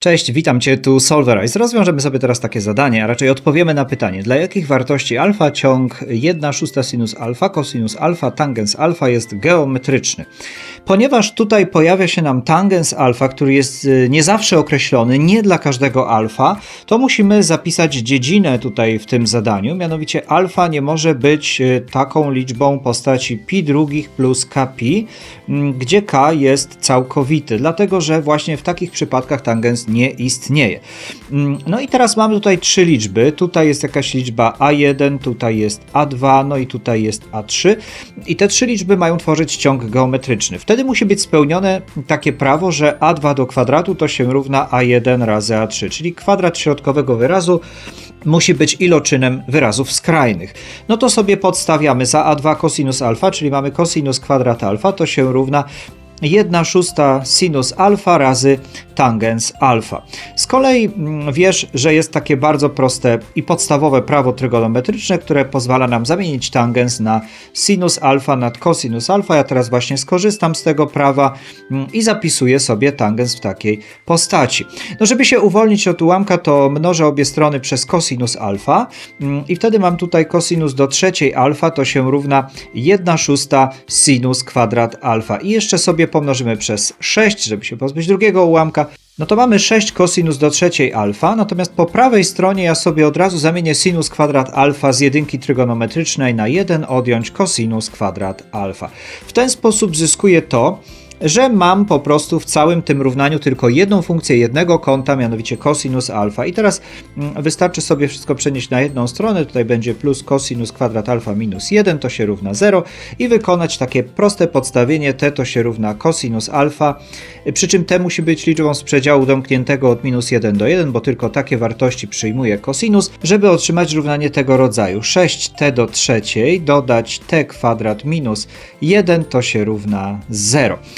Cześć, witam Cię tu Solverize. Rozwiążemy sobie teraz takie zadanie, a raczej odpowiemy na pytanie, dla jakich wartości alfa ciąg 1 szósta sinus alfa, cosinus alfa, tangens alfa jest geometryczny. Ponieważ tutaj pojawia się nam tangens alfa, który jest y, nie zawsze określony, nie dla każdego alfa, to musimy zapisać dziedzinę tutaj w tym zadaniu, mianowicie alfa nie może być y, taką liczbą postaci pi drugich plus kpi, mm, gdzie k jest całkowity, dlatego że właśnie w takich przypadkach tangens nie istnieje. Mm, No i teraz mamy tutaj trzy liczby. Tutaj jest jakaś liczba A1, tutaj jest A2, no i tutaj jest A3. I te trzy liczby mają tworzyć ciąg geometryczny. Wtedy musi być spełnione takie prawo, że A2 do kwadratu to się równa A1 razy A3, czyli kwadrat środkowego wyrazu musi być iloczynem wyrazów skrajnych. No to sobie podstawiamy za A2 cosinus alfa, czyli mamy cosinus kwadrat alfa, to się równa 1 szósta sinus alfa razy tangens alfa. Z kolei mm, wiesz, że jest takie bardzo proste i podstawowe prawo trygonometryczne, które pozwala nam zamienić tangens na sinus alfa nad cosinus alfa. Ja teraz właśnie skorzystam z tego prawa mm, i zapisuję sobie tangens w takiej postaci. No żeby się uwolnić od ułamka, to mnożę obie strony przez cosinus alfa mm, i wtedy mam tutaj cosinus do trzeciej alfa, to się równa 1 szósta sinus kwadrat alfa. I jeszcze sobie pomnożymy przez 6, żeby się pozbyć drugiego ułamka. No to mamy 6 cosinus do trzeciej alfa, natomiast po prawej stronie ja sobie od razu zamienię sinus kwadrat alfa z jedynki trygonometrycznej na 1 odjąć cosinus kwadrat alfa. W ten sposób zyskuję to, że mam po prostu w całym tym równaniu tylko jedną funkcję jednego kąta, mianowicie cosinus alfa. I teraz mm, wystarczy sobie wszystko przenieść na jedną stronę, tutaj będzie plus cosinus kwadrat alfa minus 1, to się równa 0 i wykonać takie proste podstawienie, t to się równa cosinus alfa, przy czym t musi być liczbą z przedziału domkniętego od minus 1 do 1, bo tylko takie wartości przyjmuje cosinus, żeby otrzymać równanie tego rodzaju. 6t do trzeciej dodać t kwadrat minus 1 to się równa 0.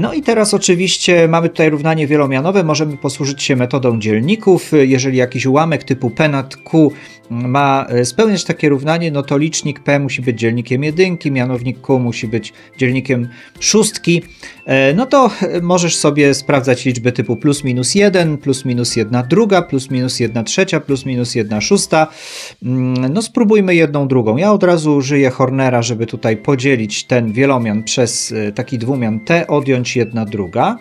No i teraz oczywiście mamy tutaj równanie wielomianowe, możemy posłużyć się metodą dzielników. E, Jeżeli jakiś ułamek typu p nad q ma e, spełniać takie równanie, no to licznik p musi być dzielnikiem jedynki, mianownik q musi być dzielnikiem szóstki. E, No to e, możesz sobie sprawdzać liczby typu plus minus 1, plus minus 1 druga, plus minus 1 trzecia, plus minus 1 szósta. Mm, No spróbujmy jedną drugą. Ja od razu użyję Hornera, żeby tutaj podzielić ten wielomian przez e, taki dwumian t, odjąć jedna druga.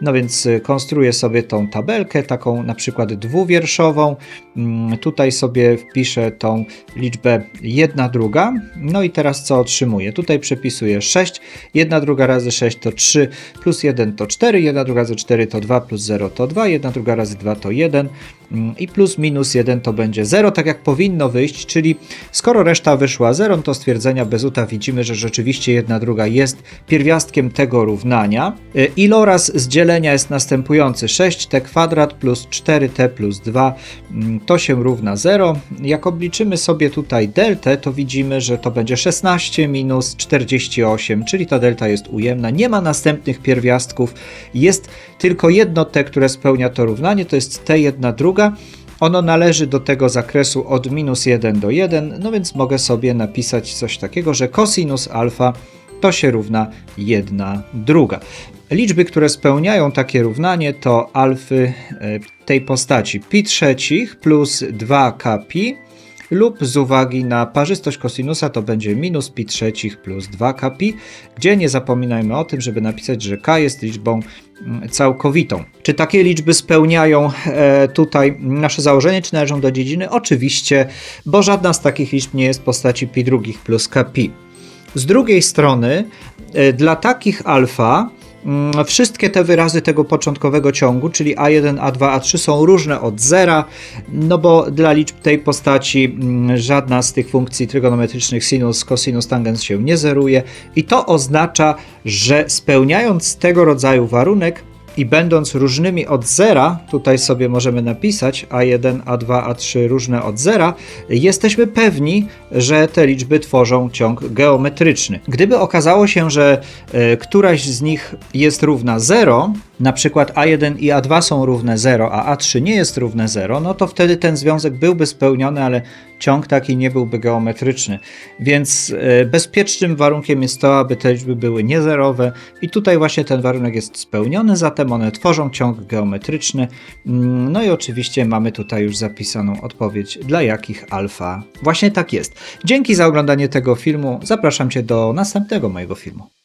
No więc y, konstruuję sobie tą tabelkę, taką na przykład dwuwierszową. Mm, Tutaj sobie wpiszę tą liczbę 1 druga. No i teraz co otrzymuję? Tutaj przepisuję 6. 1 druga razy 6 to 3, plus 1 to 4, 1 druga razy 4 to 2, plus 0 to 2, 1 druga razy 2 to 1 mm, i plus minus 1 to będzie 0, tak jak powinno wyjść, czyli skoro reszta wyszła 0, to stwierdzenia Bezuta widzimy, że rzeczywiście 1 druga jest pierwiastkiem tego równania. Y, Iloraz z dzielenia jest następujący 6t kwadrat plus 4t plus 2 mm, to się równa 0. Jak obliczymy sobie tutaj deltę, to widzimy, że to będzie 16 minus 48, czyli ta delta jest ujemna. Nie ma następnych pierwiastków, jest tylko jedno t, które spełnia to równanie, to jest t1 druga. Ono należy do tego zakresu od minus 1 do 1, no więc mogę sobie napisać coś takiego, że cosinus alfa to się równa 1 druga. Liczby, które spełniają takie równanie to alfy e, tej postaci pi trzecich plus 2k pi lub z uwagi na parzystość kosinusa to będzie minus pi trzecich plus 2k pi, gdzie nie zapominajmy o tym, żeby napisać, że k jest liczbą mm, całkowitą. Czy takie liczby spełniają e, tutaj nasze założenie, czy należą do dziedziny? Oczywiście, bo żadna z takich liczb nie jest w postaci pi drugich plus k pi. Z drugiej strony, e, dla takich alfa wszystkie te wyrazy tego początkowego ciągu, czyli A1, A2, A3 są różne od zera, no bo dla liczb tej postaci mm, żadna z tych funkcji trygonometrycznych sinus, cosinus, tangens się nie zeruje i to oznacza, że spełniając tego rodzaju warunek, i będąc różnymi od zera, tutaj sobie możemy napisać A1, A2, A3 różne od zera, jesteśmy pewni, że te liczby tworzą ciąg geometryczny. Gdyby okazało się, że e, któraś z nich jest równa 0, na przykład A1 i A2 są równe 0, a A3 nie jest równe 0, no to wtedy ten związek byłby spełniony, ale ciąg taki nie byłby geometryczny. Więc e, bezpiecznym warunkiem jest to, aby te liczby były niezerowe i tutaj właśnie ten warunek jest spełniony, zatem one tworzą ciąg geometryczny. Mm, No i oczywiście mamy tutaj już zapisaną odpowiedź, dla jakich alfa właśnie tak jest. Dzięki za oglądanie tego filmu. Zapraszam Cię do następnego mojego filmu.